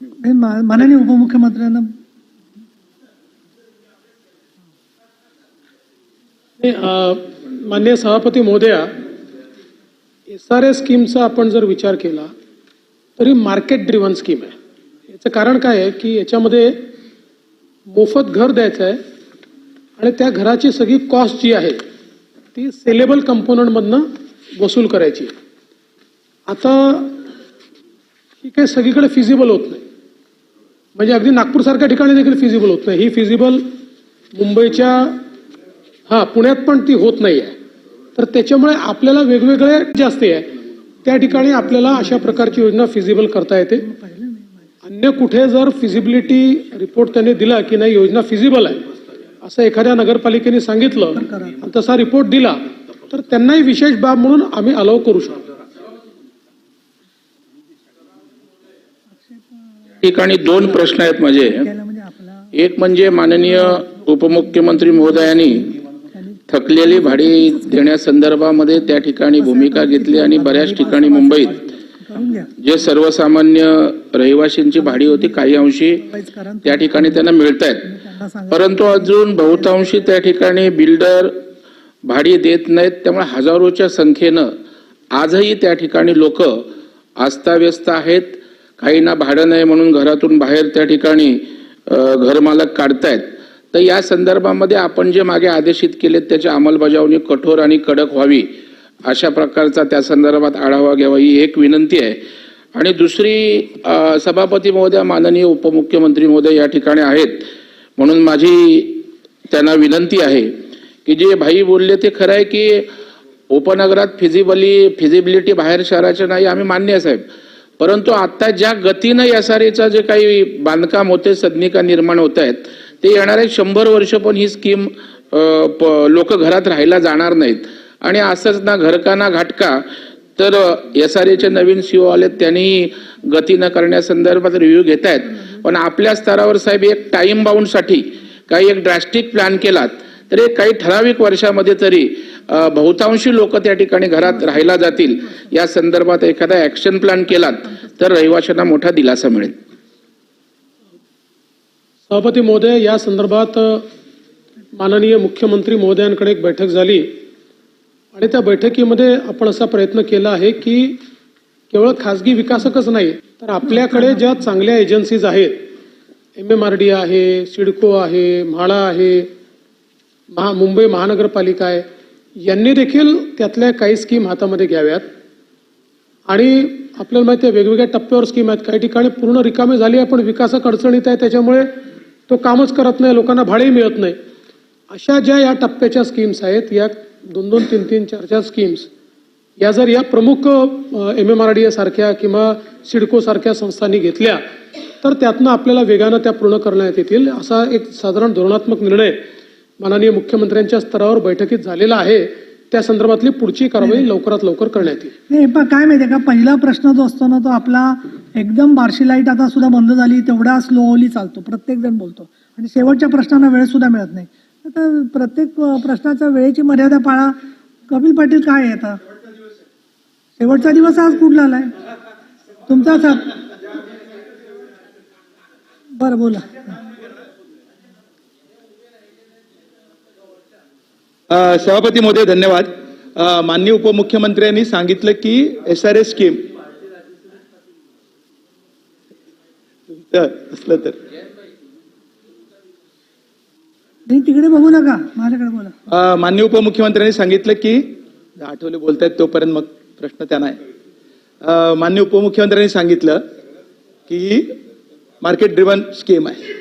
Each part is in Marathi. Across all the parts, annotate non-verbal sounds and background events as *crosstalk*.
माननीय उपमुख्यमंत्र्यांना माननीय सभापती महोदया एस आर एस स्कीमचा आपण जर विचार केला तरी मार्केट ड्रिव्हन स्कीम आहे. याचं कारण काय आहे की याच्यामध्ये मोफत घर द्यायचं आहे आणि त्या घराची सगळी कॉस्ट जी आहे ती सेलेबल कंपोनंटमधनं वसूल करायची आता ही काही सगळीकडे फिजिबल होत नाही. म्हणजे अगदी नागपूरसारख्या ठिकाणी देखील फिजिबल होत नाही. ही फिजिबल मुंबईच्या हा पुण्यात पण ती होत नाही आहे तर त्याच्यामुळे आपल्याला वेगवेगळे जास्त आहे त्या ठिकाणी आपल्याला अशा प्रकारची योजना फिजिबल करता येते. अन्य कुठे जर फिजिबिलिटी रिपोर्ट त्यांनी दिला की नाही योजना फिजिबल आहे असं एखाद्या नगरपालिकेने सांगितलं आणि तसा रिपोर्ट दिला तर त्यांनाही विशेष बाब म्हणून आम्ही अलाव करू शकतो. ठिकाणी दोन प्रश्न आहेत माझे. एक म्हणजे माननीय उपमुख्यमंत्री महोदयांनी थकलेली भाडी देण्यासंदर्भामध्ये त्या ठिकाणी भूमिका घेतली आणि बऱ्याच ठिकाणी मुंबईत जे सर्वसामान्य रहिवाशींची भाडी होती काही अंशी त्या ठिकाणी त्यांना मिळत आहेत परंतु अजून बहुतांशी त्या ठिकाणी बिल्डर भाडी देत नाहीत त्यामुळे हजारोच्या संख्येनं आजही त्या ठिकाणी लोक अस्ताव्यस्त आहेत. काहींना भाडं नाही म्हणून घरातून बाहेर त्या ठिकाणी घरमालक काढतायत. तर या संदर्भामध्ये आपण जे मागे आदेशित केलेत त्याची अंमलबजावणी कठोर आणि कडक व्हावी अशा प्रकारचा त्या संदर्भात आढावा घ्यावा ही एक विनंती आहे. आणि दुसरी सभापती महोदय माननीय उपमुख्यमंत्री महोदय या ठिकाणी आहेत. म्हणून माझी त्यांना विनंती आहे की जे भाई बोलले ते खरं आहे की उपनगरात फिजिबली फिजिबिलिटी बाहेर शहराच्या नाही आम्ही मान्य साहेब. परंतु आता ज्या गतीनं एस आर एचं जे काही बांधकाम होते सदनिका निर्माण होत आहेत ते येणारे शंभर वर्ष पण ही स्कीम लोक घरात राहायला जाणार नाहीत. आणि असंच ना घरका ना घाटका तर एस आर एचे नवीन सीओ आले त्यांनी गती न करण्यासंदर्भात रिव्ह्यू घेत आहेत पण आपल्या स्तरावर साहेब एक टाईम बाउंडसाठी काही एक ड्रास्टिक प्लॅन केलात. तर एक काही ठराविक वर्षामध्ये तरी बहुतांशी लोक त्या ठिकाणी घरात राहायला जातील. या संदर्भात एखादा ऍक्शन प्लॅन केलात तर रहिवाशांना मोठा दिलासा मिळेल. सभापती महोदय या संदर्भात माननीय मुख्यमंत्री महोदयांकडे एक बैठक झाली. आणि त्या बैठकीमध्ये आपण असा प्रयत्न केला आहे की केवळ खाजगी विकासकच नाही तर आपल्याकडे ज्या चांगल्या एजन्सीज आहेत एम एम आर डी आहे सिडको आहे म्हाळा आहे महा मुंबई महानगरपालिका आहे. यांनी देखील त्यातल्या काही स्कीम हातामध्ये घ्याव्यात. आणि आपल्याला माहिती आहे वेगवेगळ्या टप्प्यावर स्कीम आहेत. काही ठिकाणी पूर्ण रिकामी झाली आहे पण विकासात अडचणीत आहे. त्याच्यामुळे तो कामच करत नाही लोकांना भाडेही मिळत नाही. अशा ज्या या टप्प्याच्या स्कीम्स आहेत या दोन दोन तीन तीन चार चार स्कीम्स या जर या प्रमुख एम एम आर डी सारख्या किंवा सिडकोसारख्या संस्थांनी घेतल्या तर त्यातनं आपल्याला वेगानं त्या पूर्ण करण्यात येतील असा एक साधारण धोरणात्मक निर्णय माननीय मुख्यमंत्र्यांच्या स्तरावर बैठकीत झालेला आहे. त्या संदर्भातली पुढची कारवाई लवकरात लवकर करण्यात येईल. नाही पण काय माहितीये का? पहिला प्रश्न जो असतो ना तो आपला एकदम बार्शी लाइट आता सुद्धा बंद झाली तेवढा स्लोली चालतो प्रत्येक जण बोलतो. आणि शेवटच्या प्रश्नांना वेळ सुद्धा मिळत नाही. आता प्रत्येक प्रश्नाच्या वेळेची मर्यादा पाळा. कपिल पाटील काय आहे आता? शेवटचा दिवस आज कुठला आलाय तुमचाच हा- बरं बोला. सभापती महोदय धन्यवाद. माननीय उपमुख्यमंत्र्यांनी सांगितलं की एस आर एस स्कीम असलं तर. तिकडे बघू नका. माझ्याकडे बोला. माननीय उपमुख्यमंत्र्यांनी सांगितलं की आठवले बोलतायत तोपर्यंत मग प्रश्न त्यांना आहे. माननीय उपमुख्यमंत्र्यांनी सांगितलं की ही मार्केट ड्रिव्हन स्कीम आहे.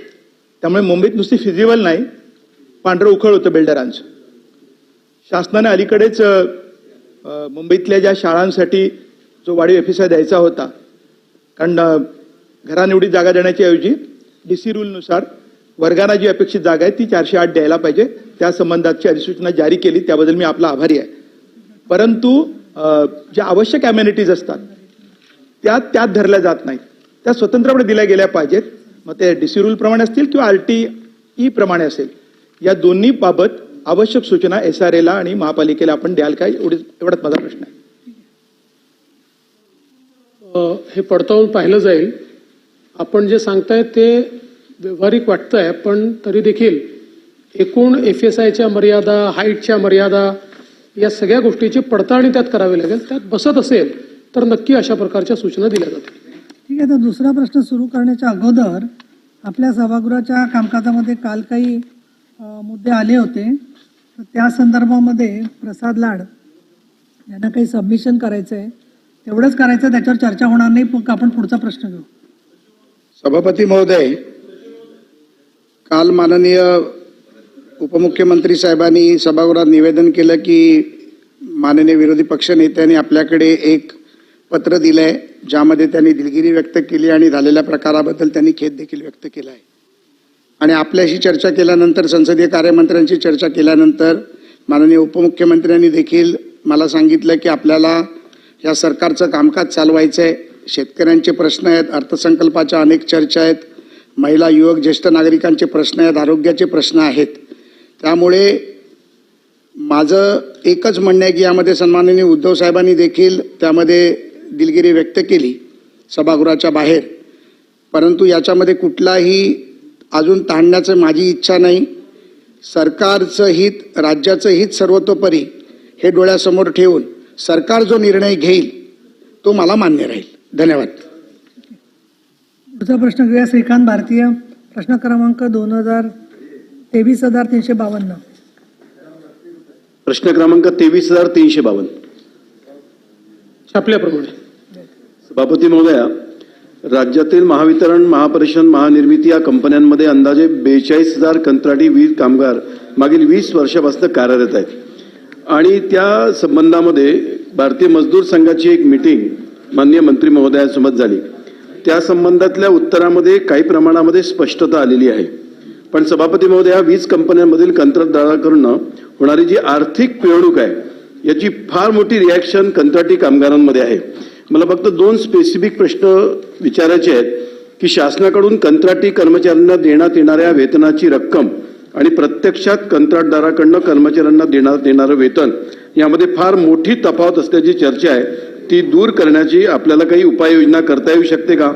त्यामुळे मुंबईत नुसती फिजिबल नाही. पांढरं उखळ होतं बिल्डरांचं शासनाने अलीकडेच मुंबईतल्या ज्या शाळांसाठी जो वाढीव एफिसा द्यायचा होता कारण घरानिवडीत जागा देण्याच्या ऐवजी डी सी रूलनुसार वर्गाना जी अपेक्षित जागा आहे ती चारशे आठ द्यायला पाहिजे. त्या संबंधाची अधिसूचना जारी केली त्याबद्दल मी आपला आभारी आहे. परंतु ज्या आवश्यक अम्युनिटीज असतात त्या त्यात धरल्या जात नाहीत. त्या स्वतंत्रपणे दिल्या गेल्या पाहिजेत. मग ते डी सी रूलप्रमाणे असतील किंवा आर टी ई प्रमाणे असेल. या दोन्ही बाबत आवश्यक सूचना एस आर एला आणि महापालिकेला आपण द्याल काय? एवढीच एवढाच माझा प्रश्न आहे. हे पडताळून पाहिलं जाईल. आपण जे सांगताय ते व्यवहारिक वाटतंय पण तरी देखील एकूण एफ एस आयच्या मर्यादा हाईटच्या मर्यादा या सगळ्या गोष्टीची पडताळणी त्यात करावी लागेल. त्यात बसत असेल तर नक्की अशा प्रकारच्या सूचना दिल्या जातील. ठीक आहे तर दुसरा प्रश्न सुरू करण्याच्या अगोदर आपल्या सभागृहाच्या कामकाजामध्ये काल काही मुद्दे आले होते. तर त्या संदर्भामध्ये प्रसाद लाड यांना काही सबमिशन करायचं आहे तेवढंच करायचं त्याच्यावर चर्चा होणार नाही आपण पुढचा प्रश्न घेऊ. सभापती महोदय काल माननीय उपमुख्यमंत्री साहेबांनी सभागृहात निवेदन केलं की माननीय विरोधी पक्षनेत्यांनी आपल्याकडे एक पत्र दिलंय ज्यामध्ये त्यांनी दिलगिरी व्यक्त केली आणि झालेल्या प्रकाराबद्दल त्यांनी खेद देखील व्यक्त केला आहे. आणि आपल्याशी चर्चा केल्यानंतर संसदीय कार्यमंत्र्यांशी चर्चा केल्यानंतर माननीय उपमुख्यमंत्र्यांनी देखील मला सांगितलं की आपल्याला या सरकारचं कामकाज चालवायचं आहे शेतकऱ्यांचे प्रश्न आहेत अर्थसंकल्पाच्या अनेक चर्चा आहेत महिला युवक ज्येष्ठ नागरिकांचे प्रश्न आहेत आरोग्याचे प्रश्न आहेत. त्यामुळे माझं एकच म्हणणं आहे की यामध्ये सन्माननीय उद्धव साहेबांनी देखील त्यामध्ये दिलगिरी व्यक्त केली सभागृहाच्या बाहेर. परंतु याच्यामध्ये कुठलाही अजून ताणण्याचं माझी इच्छा नाही. सरकारचं हित राज्याचं हित सर्वतोपरी हे डोळ्यासमोर ठेवून सरकार जो निर्णय घेईल तो मला मान्य राहील. धन्यवाद. पुढचा प्रश्न घेऊया. श्रीकांत भारतीय प्रश्न क्रमांक दोन हजार तेवीस हजार तीनशे बावन्न. प्रश्न क्रमांक तेवीस हजार तीनशे बावन्न. छापल्याप्रमाणे. सभापती महोदया राज्यातील महावितरण महापरिषद महानिर्मिती या कंपन्यांमध्ये अंदाजे बेचाळीस हजार कंत्राटी वीज कामगार मागील वीस वर्षापासून कार्यरत आहेत. आणि त्या संबंधामध्ये भारतीय मजदूर संघाची एक मिटिंग माननीय मंत्री महोदयांसोबत झाली. त्या संबंधातल्या उत्तरामध्ये काही प्रमाणामध्ये स्पष्टता आलेली आहे. पण सभापती महोदया वीज कंपन्यांमधील कंत्राटदाराकडनं होणारी जी आर्थिक पिळवणूक आहे याची फार मोठी रिॲक्शन कंत्राटी कामगारांमध्ये आहे. मला फक्त दोन स्पेसिफिक प्रश्न विचारायचे आहेत की शासनाकडून कंत्राटी कर्मचाऱ्यांना देण्यात येणाऱ्या वेतनाची रक्कम आणि प्रत्यक्षात कंत्राटदाराकडनं कर्मचाऱ्यांना देण्यात येणारं वेतन यामध्ये फार मोठी तफावत असल्याची चर्चा आहे. ती दूर करण्याची आपल्याला काही उपाययोजना करता येऊ शकते का?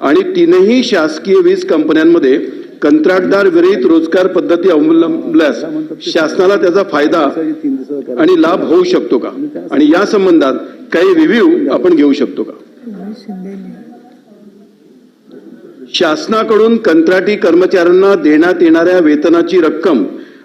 आणि तीनही शासकीय वीज कंपन्यांमध्ये कंत्राटदार विरहित रोजगार पद्धती अवलंबल्यास शासनाला त्याचा फायदा आणि लाभ होऊ शकतो का? आणि या संबंधात काही रिव्ह्यू आपण घेऊ शकतो का? शासनाकडून कंत्राटी कर्मचाऱ्यांना देण्यात येणाऱ्या वेतनाची रक्कम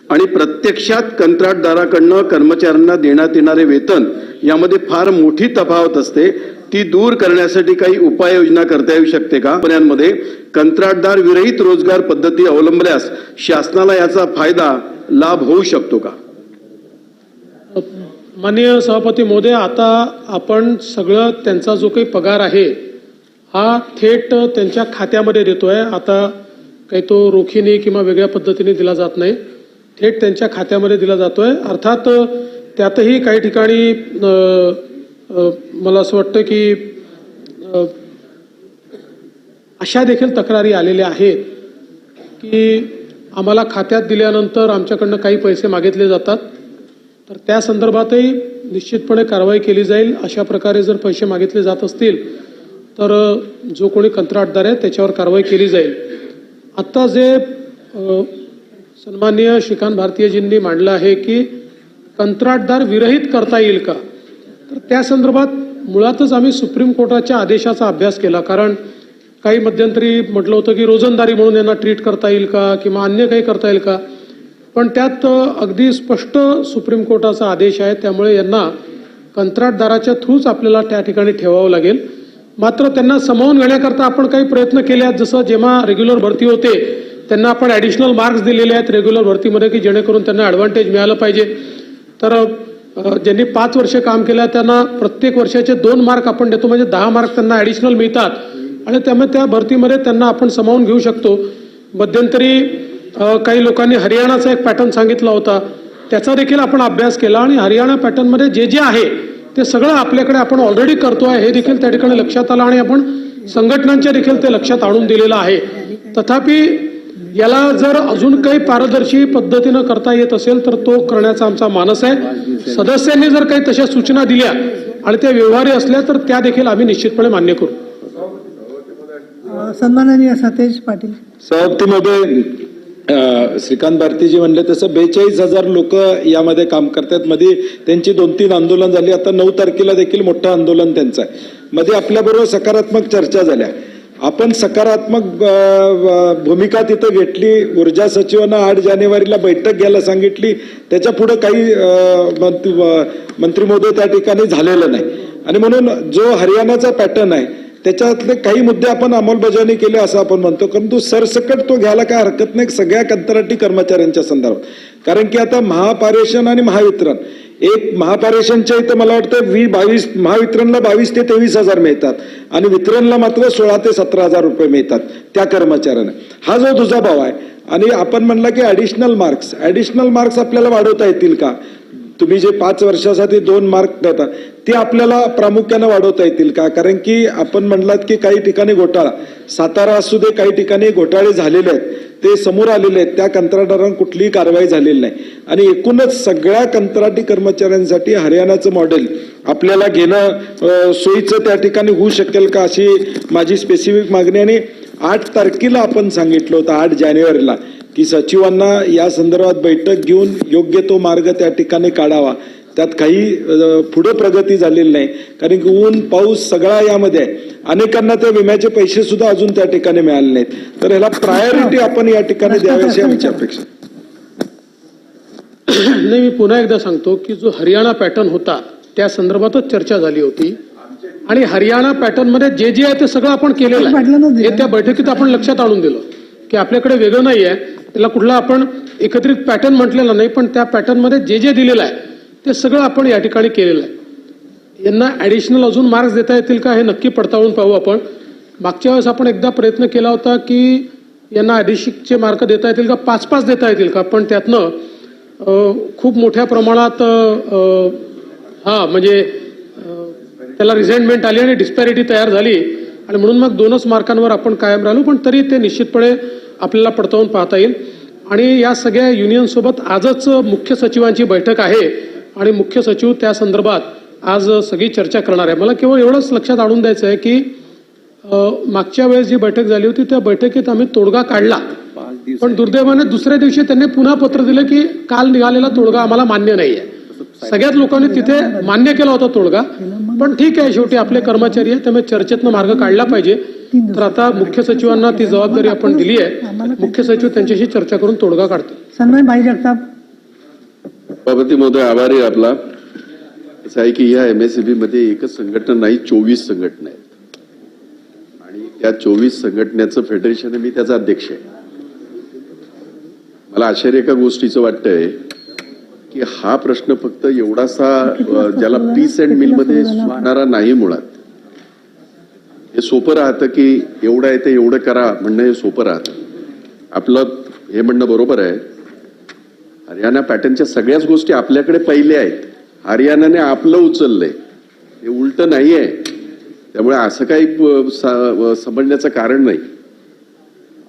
आणि प्रत्यक्षात कंत्राटदाराकडनं कर्मचाऱ्यांना देण्यात येणारे वेतन यामध्ये फार मोठी तफावत असते. ती दूर करण्यासाठी काही उपाययोजना करता येऊ शकते का? कंपन्यांमध्ये कंत्राटदार विरहित रोजगार पद्धती अवलंबल्यास शासनाला याचा फायदा लाभ होऊ शकतो का? माननीय सभापती मोदे आता आपण सगळं त्यांचा जो काही पगार आहे हा थेट त्यांच्या खात्यामध्ये देतो आहे आता काही तो रोखीने किंवा वेगळ्या पद्धतीने दिला जात नाही. थेट त्यांच्या खात्यामध्ये दिला जातो आहे अर्थात त्यातही काही ठिकाणी मला असं वाटतं की अशा देखील तक्रारी आलेल्या आहेत की आम्हाला खात्यात दिल्यानंतर आमच्याकडनं काही पैसे मागितले जातात. तर त्या संदर्भातही निश्चितपणे कारवाई केली जाईल. अशा प्रकारे जर पैसे मागितले जात असतील तर जो कोणी कंत्राटदार आहे त्याच्यावर कारवाई केली जाईल. आत्ता जे सन्माननीय श्रीकांत भारतीयजींनी मांडलं आहे की कंत्राटदार विरहित करता येईल का? तर त्या संदर्भात मुळातच आम्ही सुप्रीम कोर्टाच्या आदेशाचा अभ्यास केला. कारण काही मध्यंतरी म्हटलं होतं की रोजंदारी म्हणून यांना ट्रीट करता येईल का किंवा अन्य काही करता येईल का? पण त्यात अगदी स्पष्ट सुप्रीम कोर्टाचा आदेश आहे. त्यामुळे यांना कंत्राटदाराच्या थ्रूच आपल्याला त्या ठिकाणी ठेवावं लागेल. मात्र त्यांना समावून घेण्याकरता आपण काही प्रयत्न केले आहेत. जसं जेव्हा रेग्युलर भरती होते त्यांना आपण ॲडिशनल मार्क्स दिलेले आहेत रेग्युलर भरतीमध्ये की जेणेकरून त्यांना ॲडव्हान्टेज मिळालं पाहिजे. तर ज्यांनी पाच वर्ष काम केलं त्यांना प्रत्येक वर्षाचे दोन मार्क आपण देतो. म्हणजे दहा मार्क त्यांना ॲडिशनल मिळतात. आणि त्यामुळे त्या भरतीमध्ये त्यांना आपण समावून घेऊ शकतो. मध्यंतरी काही लोकांनी हरियाणाचा एक पॅटर्न सांगितला होता. त्याचा देखील आपण अभ्यास केला आणि हरियाणा पॅटर्नमध्ये जे जे आहे ते सगळं आपल्याकडे आपण ऑलरेडी करतो आहे. हे देखील त्या ठिकाणी लक्षात आलं आणि आपण संघटनांच्या देखील ते लक्षात आणून दिलेलं आहे. तथापि याला जर अजून काही पारदर्शी पद्धतीनं करता येत असेल तर तो करण्याचा आमचा मानस आहे. सदस्यांनी जर काही तशा सूचना दिल्या आणि त्या व्यवहारी असल्या तर त्या देखील आम्ही निश्चितपणे मान्य करू. सन्माननीय सतेज पाटील. सभापतीमध्ये अ, श्रीकांत भारतीजी म्हणले तसं बेचाळीस हजार लोक यामध्ये काम करतात. मध्ये त्यांची दोन तीन आंदोलन झाली. आता नऊ तारखेला देखील मोठं आंदोलन त्यांचं आहे. मध्ये आपल्याबरोबर सकारात्मक चर्चा झाल्या. आपण सकारात्मक भूमिका तिथं घेतली. ऊर्जा सचिवांना आठ जानेवारीला बैठक घ्यायला सांगितली. त्याच्या पुढं काही मंत्री मंत्री महोदय त्या ठिकाणी झालेलं नाही. आणि म्हणून जो हरियाणाचा पॅटर्न आहे त्याच्यातले काही मुद्दे आपण अंमलबजावणी केली असं आपण म्हणतो परंतु सरसकट तो घ्यायला काय हरकत नाही सगळ्या कंत्राटी कर्मचाऱ्यांच्या संदर्भात. कारण की आता महापारेषण आणि महावितरण एक महापारेषणच्या इथं मला वाटतं वी बावीस महावितरणला बावीस ते तेवीस हजार मिळतात आणि वितरणला मात्र सोळा ते सतरा हजार रुपये मिळतात त्या कर्मचाऱ्यांना. हा जो तुझा भाव आहे आणि आपण म्हणला की ॲडिशनल मार्क्स ॲडिशनल मार्क्स आपल्याला वाढवता येतील का? तुम्ही जे पाच वर्षासाठी दोन मार्क देता ते आपल्याला प्रामुख्यानं वाढवता येतील का? कारण की आपण म्हणलात की काही ठिकाणी घोटाळा. सातारा असू दे काही ठिकाणी घोटाळे झालेले आहेत. ते समोर आलेले आहेत. त्या कंत्राटदारांना कुठलीही कारवाई झालेली नाही. आणि एकूणच सगळ्या कंत्राटी कर्मचाऱ्यांसाठी हरियाणाचं मॉडेल आपल्याला घेणं सोयीचं त्या ठिकाणी होऊ शकेल का अशी माझी स्पेसिफिक मागणी आणि आठ तारखेला आपण सांगितलं होतं आठ जानेवारीला. की सचिवांना या संदर्भात बैठक घेऊन योग्य तो मार्ग त्या ठिकाणी काढावा. त्यात काही पुढे प्रगती झालेली नाही. कारण की ऊन पाऊस सगळा यामध्ये आहे. अनेकांना त्या विम्याचे पैसे सुद्धा अजून त्या ठिकाणी मिळाले नाहीत. तर ह्याला प्रायोरिटी आपण या ठिकाणी द्यावी अशी आमची अपेक्षा *clears throat* नाही मी पुन्हा एकदा सांगतो की जो हरियाणा पॅटर्न होता त्या संदर्भातच चर्चा झाली होती. आणि हरियाणा पॅटर्नमध्ये जे जे आहे ते सगळं आपण केलेलं आहे. हे त्या बैठकीत आपण लक्षात आणून दिलं. की आपल्याकडे वेगळं नाही आहे त्याला कुठला आपण एकत्रित पॅटर्न म्हटलेला नाही पण त्या पॅटर्नमध्ये जे जे दिलेलं आहे ते सगळं आपण या ठिकाणी केलेलं आहे. यांना ॲडिशनल अजून मार्क्स देता येतील का हे नक्की पडताळून पाहू आपण. मागच्या वेळेस आपण एकदा प्रयत्न केला होता की यांना ॲडिशिकचे मार्क देता येतील का पाच पाच देता येतील का पण त्यातनं खूप मोठ्या प्रमाणात हां हा म्हणजे त्याला रिझेंटमेंट आली आणि डिस्पॅरिटी तयार झाली. आणि म्हणून मग दोनच मार्कांवर आपण कायम राहिलो पण तरी ते निश्चितपणे आपल्याला पडताळून पाहता येईल. आणि या सगळ्या युनियन सोबत आजच मुख्य सचिवांची बैठक आहे. आणि मुख्य सचिव त्या संदर्भात आज सगळी चर्चा करणार आहे. मला केवळ एवढंच लक्षात आणून द्यायचं आहे की मागच्या वेळेस जी बैठक झाली होती त्या बैठकीत आम्ही तोडगा काढला. पण दुर्दैवाने दुसऱ्या दिवशी त्यांनी पुन्हा पत्र दिलं की काल निघालेला तोडगा आम्हाला मान्य नाहीये. सगळ्याच लोकांनी तिथे मान्य केला होता तोडगा. पण ठीक आहे शेवटी आपले कर्मचारी आहे त्यामुळे चर्चेतनं मार्ग काढला पाहिजे. तर आता मुख्य सचिवांना ती जबाबदारी आपण दिली आहे. मुख्य सचिव त्यांच्याशी चर्चा करून तोडगा काढतील सन्मान भाई जगताप. सभापती महोदय आभारी आहे आपला. असं आहे की या एमएससीबी मध्ये एकच संघटना नाही चोवीस संघटना आहेत. आणि त्या चोवीस संघटनेचं फेडरेशन आहे मी त्याचा अध्यक्ष आहे. मला आश्चर्य एका गोष्टीचं वाटतंय की हा प्रश्न फक्त एवढासा ज्याला पीस अँड मिलमध्ये सुटणारा नाही मुळात. हे सोपं राहतं की एवढं आहे ते एवढं करा म्हणणं हे सोपं राहतं. आपलं हे म्हणणं बरोबर आहे. हरियाणा पॅटर्नच्या सगळ्याच गोष्टी आपल्याकडे पहिल्या आहेत. हरियाणाने आपलं उचललंय. हे उलट नाहीये. त्यामुळे असं काही समजण्याचं कारण नाही.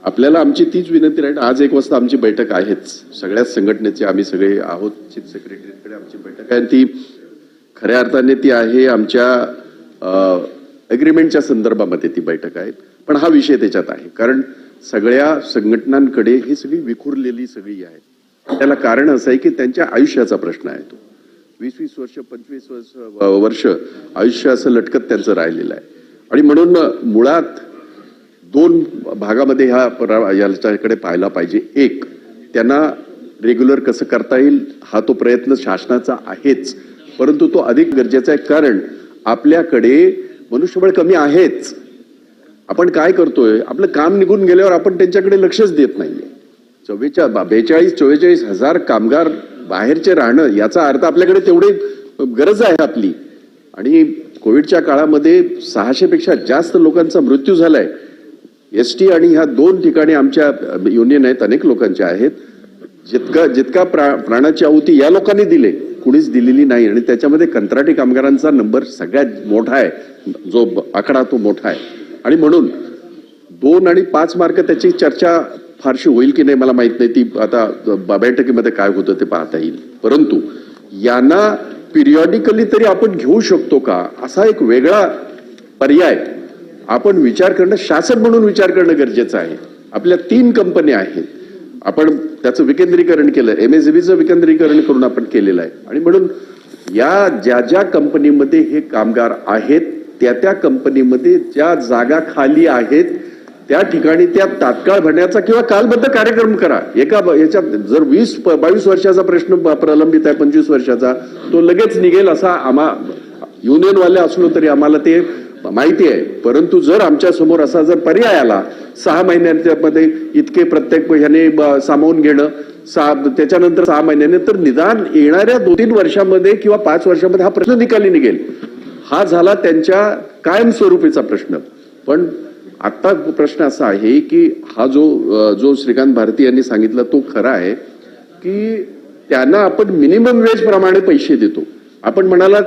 आपल्याला आमची तीच विनंती राहील. आज एक वाजता आमची बैठक आहेच. सगळ्याच संघटनेचे आम्ही सगळे आहोत. चीफ सेक्रेटरीकडे आमची बैठक आहे. आणि ती खऱ्या अर्थाने ती आहे आमच्या अग्रीमेंटच्या संदर्भामध्ये ती बैठक आहे. पण हा विषय त्याच्यात आहे. कारण सगळ्या संघटनांकडे ही सगळी विखुरलेली सगळी आहे. त्याला कारण असं आहे की त्यांच्या आयुष्याचा प्रश्न आहे तो. वीस वीस वर्ष पंचवीस वर्ष वर्ष आयुष्य असं लटकत त्यांचं राहिलेलं आहे. आणि म्हणून मुळात दोन भागामध्ये ह्या याच्याकडे पाहायला पाहिजे. एक त्यांना रेग्युलर कसं करता येईल हा तो प्रयत्न शासनाचा आहेच. परंतु तो अधिक गरजेचा आहे कारण आपल्याकडे मनुष्यबळ कमी आहेच. आपण काय करतोय आपलं काम निघून गेल्यावर आपण त्यांच्याकडे लक्षच देत नाहीये. चव्वेचाळ बेचाळीस चव्वेचाळीस हजार कामगार बाहेरचे राहणं याचा अर्थ आपल्याकडे तेवढे गरज आहे आपली. आणि कोविडच्या काळामध्ये सहाशे पेक्षा जास्त लोकांचा मृत्यू झालाय. एस टी आणि ह्या दोन ठिकाणी आमच्या युनियन आहेत अनेक लोकांच्या आहेत. जितका जितका प्रा प्राणाची आहुती या लोकांनी दिले कुणीच दिलेली नाही. आणि त्याच्यामध्ये कंत्राटी कामगारांचा नंबर सगळ्यात मोठा आहे. जो ब- आकडा तो मोठा आहे. आणि म्हणून दोन आणि पाच मार्क त्याची चर्चा फारशी होईल की नाही मला माहीत नाही. ती आता बैठकीमध्ये काय होतं ते पाहता येईल. परंतु यांना पिरियॉडिकली तरी आपण घेऊ शकतो का? असा एक वेगळा पर्याय आपण विचार करणं शासन म्हणून विचार करणं गरजेचं आहे. आपल्या तीन कंपन्या आहेत. आपण त्याचं विकेंद्रीकरण केलं एम एस बीचं विकेंद्रीकरण करून आपण केलेलं आहे. आणि म्हणून या ज्या ज्या कंपनीमध्ये हे कामगार आहेत त्या त्या कंपनीमध्ये ज्या जागा खाली आहेत त्या ठिकाणी त्या तात्काळ भरण्याचा किंवा कालबद्ध कार्यक्रम करा. एका ब- याच्यात जर वीस प- बावीस वर्षाचा प्रश्न प्रलंबित आहे पंचवीस वर्षाचा तो लगेच निघेल असा आम्हा युनियनवाले असलो तरी आम्हाला ते माहिती आहे परंतु जर आमच्यासमोर असा जर पर्याय आला सहा महिन्यांमध्ये इतके प्रत्येक ह्याने ब- सामावून घेणं सहा त्याच्यानंतर सहा महिन्याने तर निदान येणाऱ्या दोन तीन वर्षामध्ये किंवा पाच वर्षामध्ये हा प्रश्न निकाली निघेल. हा झाला त्यांच्या कायमस्वरूपीचा प्रश्न. पण आता प्रश्न असा आहे की हा जो जो श्रीकांत भारती यांनी सांगितला तो खरा आहे की त्यांना आपण मिनिमम वेज प्रमाणे पैसे देतो. आपण म्हणाला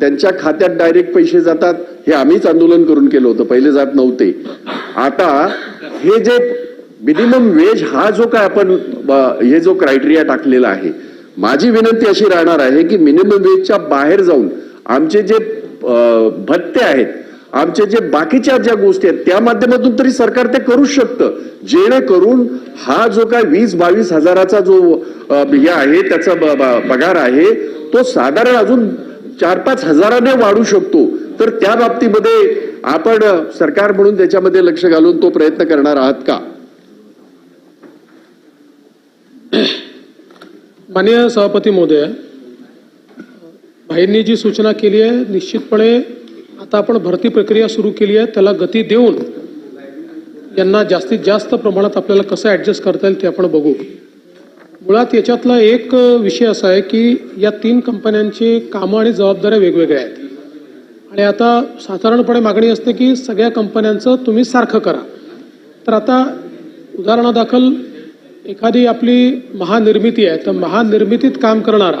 त्यांच्या खात्यात डायरेक्ट पैसे जातात हे आम्हीच आंदोलन करून केलं होतं पहिले जात नव्हते. आता हे जे मिनिमम वेज हा जो काय आपण हे जो क्रायटेरिया टाकलेला आहे माझी विनंती अशी राहणार आहे की मिनिमम वेजच्या बाहेर जाऊन आमचे जे भत्ते आहेत आमचे जे बाकीच्या ज्या गोष्टी आहेत त्या माध्यमातून तरी सरकार ते करूच शकतं. जेणेकरून हा जो काय वीस बावीस हजाराचा जो हे आहे त्याचा ब- ब- पगार आहे तो साधारण अजून चार पाच हजाराने वाढू शकतो. तर त्या बाबतीमध्ये आपण सरकार म्हणून त्याच्यामध्ये लक्ष घालून तो प्रयत्न करणार आहात का? माननीय सभापती महोदय भाईंनी जी सूचना केली आहे निश्चितपणे आता आपण भरती प्रक्रिया सुरू केली आहे त्याला गती देऊन यांना जास्तीत जास्त प्रमाणात आपल्याला कसं ॲडजस्ट करता येईल ते आपण बघू. मुळात याच्यातला एक विषय असा आहे की या तीन कंपन्यांची कामं आणि जबाबदाऱ्या वेगवेगळ्या आहेत. आणि आता साधारणपणे मागणी असते की सगळ्या कंपन्यांचं तुम्ही सारखं करा. तर आता उदाहरणादाखल एखादी आपली महानिर्मिती आहे तर महानिर्मितीत काम करणारा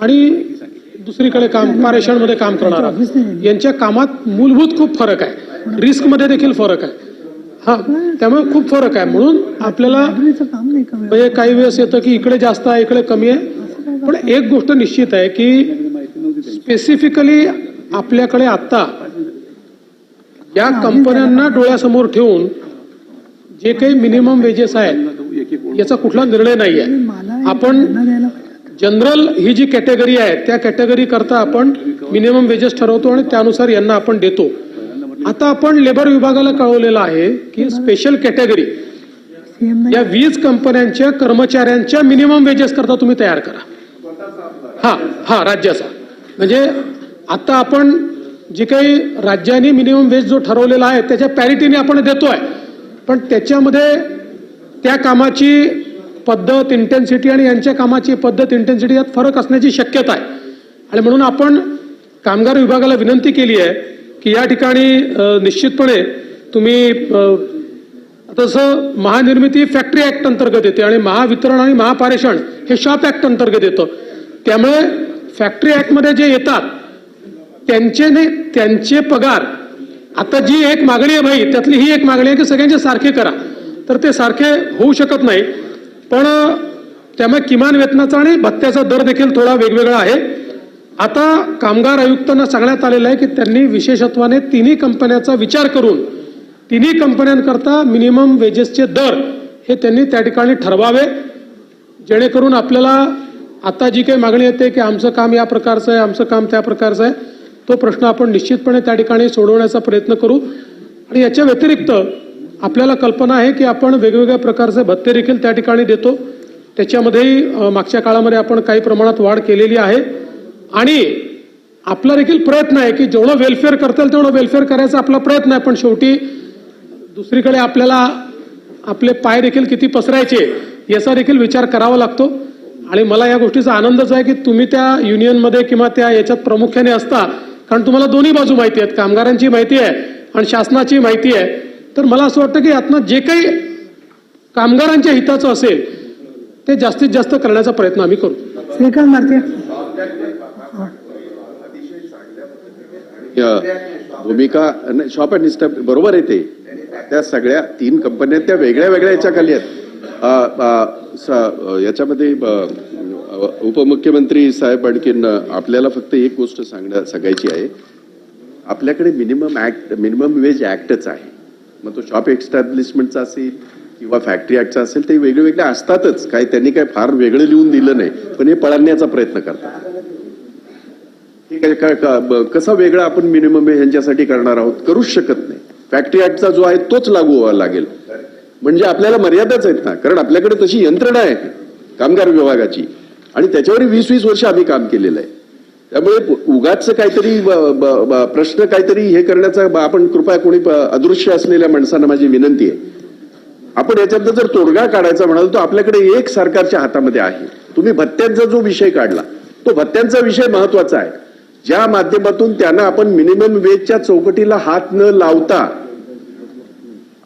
आणि दुसरीकडे काम पारेषणमध्ये काम करणार. यांच्या कामात मूलभूत खूप फरक आहे. रिस्कमध्ये देखील फरक आहे. हा त्यामुळे खूप फरक आहे. म्हणून आपल्याला म्हणजे काही वेळेस येतं की इकडे जास्त आहे इकडे कमी आहे. पण एक गोष्ट निश्चित आहे की स्पेसिफिकली आपल्याकडे आत्ता या कंपन्यांना डोळ्यासमोर ठेवून जे काही मिनिमम वेजेस आहेत याचा कुठला निर्णय नाही आहे आपण जनरल ही जी कॅटेगरी आहे त्या कॅटेगरी करता आपण मिनिमम वेजेस ठरवतो आणि त्यानुसार यांना आपण देतो. आता आपण लेबर विभागाला कळवलेलं आहे की स्पेशल कॅटेगरी या वीज कंपन्यांच्या कर्मचाऱ्यांच्या मिनिमम वेजेस करता तुम्ही तयार करा. हा हा राज्याचा. म्हणजे आता आपण जे काही राज्याने मिनिमम वेज जो ठरवलेला आहे त्याच्या पॅरिटीने आपण देतोय. पण त्याच्यामध्ये त्या कामाची पद्धत इंटेन्सिटी आणि यांच्या कामाची पद्धत इंटेन्सिटी यात फरक असण्याची शक्यता आहे. आणि म्हणून आपण कामगार विभागाला विनंती केली आहे की या ठिकाणी निश्चितपणे तुम्ही तसं महानिर्मिती फॅक्टरी ऍक्ट अंतर्गत येते आणि महावितरण आणि महापारेषण हे शॉप ऍक्ट अंतर्गत येतं. त्यामुळे फॅक्टरी ऍक्टमध्ये जे येतात त्यांचे नाही त्यांचे पगार आता जी एक मागणी आहे भाई त्यातली ही एक मागणी आहे की सगळ्यांचे सारखे करा. तर ते सारखे होऊ शकत नाही. पण त्यामुळे किमान वेतनाचा आणि भत्त्याचा दर देखील थोडा वेगवेगळा आहे. आता कामगार आयुक्तांना सांगण्यात आलेलं आहे की त्यांनी विशेषत्वाने तिन्ही कंपन्याचा विचार करून तिन्ही कंपन्यांकरता मिनिमम वेजेसचे दर हे त्यांनी त्या ठिकाणी ठरवावे. जेणेकरून आपल्याला आता जी काही मागणी येते की आमचं काम या प्रकारचं आहे आमचं काम त्या प्रकारचं आहे तो प्रश्न आपण निश्चितपणे त्या ठिकाणी सोडवण्याचा प्रयत्न करू. आणि याच्या व्यतिरिक्त आपल्याला कल्पना आहे की आपण वेगवेगळ्या प्रकारचे भत्ते देखील त्या ठिकाणी देतो. त्याच्यामध्येही मागच्या काळामध्ये आपण काही प्रमाणात वाढ केलेली आहे. आणि आपला देखील प्रयत्न आहे की जेवढं वेलफेअर करता येईल तेवढं वेलफेअर करायचा आपला प्रयत्न आहे. पण शेवटी दुसरीकडे आपल्याला आपले पाय देखील किती पसरायचे याचा देखील विचार करावा लागतो. आणि मला या गोष्टीचा आनंदच आहे की तुम्ही त्या युनियनमध्ये किंवा त्या याच्यात प्रामुख्याने असता. कारण तुम्हाला दोन्ही बाजू माहिती आहेत. कामगारांची माहिती आहे आणि शासनाची माहिती आहे. तर मला असं वाटतं की यातनं जे काही कामगारांच्या हिताचं असेल ते जास्तीत जास्त करण्याचा प्रयत्न आम्ही करू. श्रीकांत या भूमिका नाही, शॉप अँड स्टॅप बरोबर आहे ते. त्या सगळ्या तीन कंपन्या त्या वेगळ्या वेगळ्या याच्या खाली आहेत याच्यामध्ये उपमुख्यमंत्री साहेब आणखीन आपल्याला फक्त एक गोष्ट सांगण्या सांगायची आहे. आपल्याकडे मिनिमम ऍक्ट मिनिमम वेज ऍक्टच आहे. मग तो शॉप एस्टॅब्लिशमेंटचा असेल किंवा फॅक्टरी ऍक्टचा असेल ते वेगळे वेगळे असतातच. काही त्यांनी काही फार वेगळं लिहून दिलं नाही. पण हे पळण्याचा प्रयत्न करतात. हे काय- का- कसा वेगळा आपण मिनिमम ह्यांच्यासाठी करणार आहोत करूच शकत नाही. फॅक्टरी ऍक्टचा जो आहे तोच लागू व्हावा लागेल. म्हणजे आपल्याला मर्यादाच आहेत ना. कारण आपल्याकडे तशी यंत्रणा आहे. कामगार विभागाची. आणि त्याच्यावर वीस वीस वर्ष आम्ही काम केलेलं आहे. त्यामुळे उगाच काहीतरी प्रश्न काहीतरी हे करण्याचा आपण कृपया कोणी अदृश्य असलेल्या माणसांना माझी विनंती आहे. आपण याच्यातनं जर तोडगा काढायचा म्हणाल तर आपल्याकडे एक सरकारच्या हातामध्ये आहे. तुम्ही भत्त्यांचा जो विषय काढला तो भत्त्यांचा विषय महत्त्वाचा आहे. ज्या माध्यमातून त्यांना आपण मिनिमम वेजच्या चौकटीला हात न लावता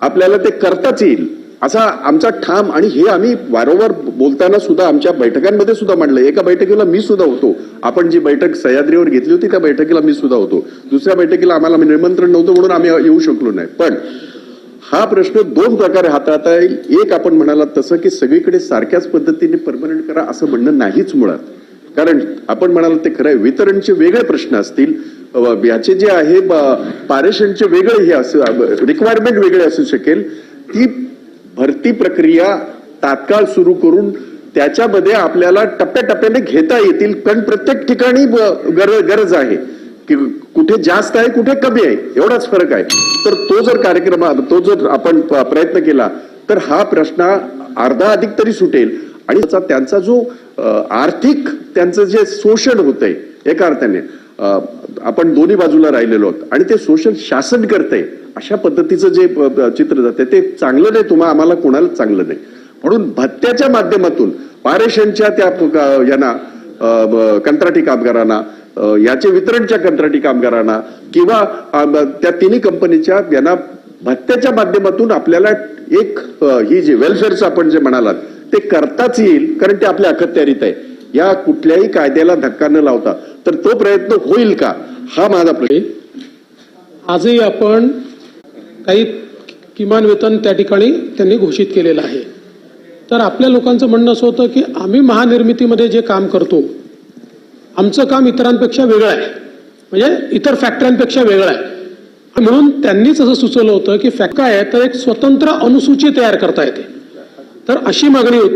आपल्याला ते करताच येईल. असा आमचा ठाम आणि हे आम्ही वारंवार बोलताना सुद्धा आमच्या बैठकांमध्ये सुद्धा मांडलं एका बैठकीला मी सुद्धा होतो. आपण जी बैठक सह्याद्रीवर घेतली होती त्या बैठकीला मी सुद्धा होतो. दुसऱ्या बैठकीला आम्हाला निमंत्रण नव्हतं म्हणून आम्ही येऊ शकलो नाही. पण हा प्रश्न दोन प्रकारे हाताळता येईल एक आपण म्हणाला तसं की सगळीकडे सारख्याच पद्धतीने परमनंट करा असं म्हणणं नाहीच मुळात. कारण आपण म्हणाल ते खरं आहे वितरणचे वेगळे प्रश्न असतील. याचे जे आहे पारेषणचे वेगळे हे असं रिक्वायरमेंट वेगळे असू शकेल. ती भरती प्रक्रिया तात्काळ सुरू करून त्याच्यामध्ये आपल्याला टप्प्याटप्प्याने घेता येतील. कारण प्रत्येक ठिकाणी गर- गरज आहे की कुठे जास्त आहे कुठे कमी आहे एवढाच फरक आहे. तर तो जर कार्यक्रम तो जर आपण प्रयत्न केला तर हा प्रश्न अर्धा अधिक तरी सुटेल. आणि त्यांचा जो आर्थिक त्यांचं जे शोषण होतंय एका अर्थाने आपण दोन्ही बाजूला राहिलेलो आहोत. आणि ते शोषण शासन करतंय. अशा पद्धतीचं जे चित्र जाते ते चांगलं नाही तुम्हाला आम्हाला कोणाला चांगलं नाही. म्हणून भत्त्याच्या माध्यमातून पारेषणच्या त्या यांना कंत्राटी कामगारांना याचे वितरणच्या कंत्राटी कामगारांना किंवा त्या तिन्ही कंपनीच्या यांना भत्त्याच्या माध्यमातून आपल्याला एक ही जे वेलफेअरचं आपण जे म्हणालात ते करताच येईल कारण ते आपल्या अखत्यारीत आहे. या कुठल्याही कायद्याला धक्का न लावता. तर तो प्रयत्न होईल का? हा माझा प्रश्न. आजही आपण काही किमान वेतन त्या ठिकाणी त्यांनी घोषित केलेलं आहे. तर आपल्या लोकांचं म्हणणं असं होतं की आम्ही महानिर्मितीमध्ये जे काम करतो आमचं काम इतरांपेक्षा वेगळं आहे. म्हणजे इतर फॅक्टऱ्यांपेक्षा वेगळं आहे. म्हणून त्यांनीच असं सुचवलं होतं की फॅक्ट काय आहे तर एक स्वतंत्र अनुसूची तयार करता येते. तर अशी मागणी होती.